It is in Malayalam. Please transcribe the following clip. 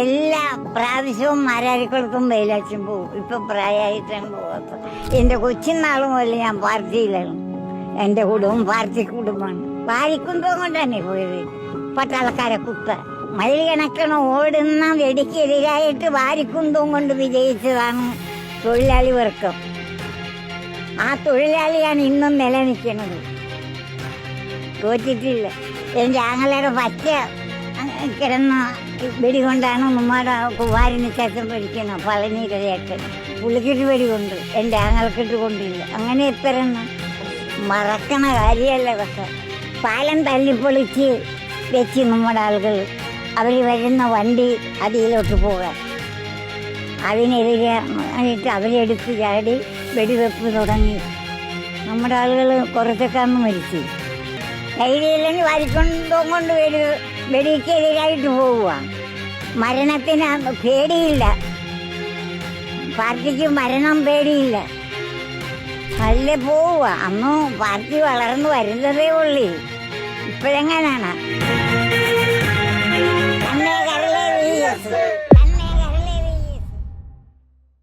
എല്ലാ പ്രാവശ്യവും മാരാരിക്കുളത്തും വെയിലച്ചും പോകും ഇപ്പൊ പ്രായമായിട്ടാണ് പോകാത്തത് എന്റെ കൊച്ചുനാൾ മുതൽ ഞാൻ പാർട്ടിയിലാണ്. എന്റെ കുടുംബം പാർട്ടി കുടുംബമാണ്. വാരിക്കുന്തം കൊണ്ടാണ് പോയത്. പട്ടാളക്കാരെ കുത്ത കണക്കിന് ഓടുന്ന വെടിക്കെതിരായിട്ട് വാരിക്കുന്തവും കൊണ്ട് വിജയിച്ചതാണ് തൊഴിലാളി വർക്കം ആ തൊഴിലാളിയാണ് ഇന്നും നിലനിൽക്കുന്നത്. തോറ്റിട്ടില്ല. എന്റെ ആങ്ങളയുടെ പച്ച കിടന്ന വെടികൊണ്ടാണ് ഉമ്മയുടെ കുമാരിന് ശേഷം പഠിക്കുന്നത് പളനിയുടെ പുള്ളിക്കിട്ട് പുള്ളിക്കിട്ട് വെടികൊണ്ട് എന്റെ ആങ്ങൾക്കിട്ട് കൊണ്ടില്ല. അങ്ങനെ എത്രയെന്ന് മറക്കണ കാര്യമല്ല പക്ഷെ പാലം തല്ലിപ്പൊളിച്ച് വെച്ച് നമ്മുടെ ആളുകൾ അവർ വരുന്ന വണ്ടി അതിലോട്ട് പോകാൻ. അതിനെതിരെ ആയിട്ട് അവരെടുത്ത് ചാടി വെടിവെപ്പ് തുടങ്ങി. നമ്മുടെ ആളുകൾ കുറച്ചൊക്കെ അന്ന് മരിച്ചു. ധൈര്യമില്ലെങ്കിൽ വരിക്കൊണ്ടും കൊണ്ട് വെടി വെടിക്കെതിരായിട്ട് പോവുക മരണത്തിന് പേടിയില്ല. പാർട്ടിക്ക് മരണം പേടിയില്ല. നല്ല പോവുക അന്നും പാർട്ടി വളർന്നു വരുന്നതേ ഉള്ളൂ. ഇപ്പോഴെങ്ങനെയാണ്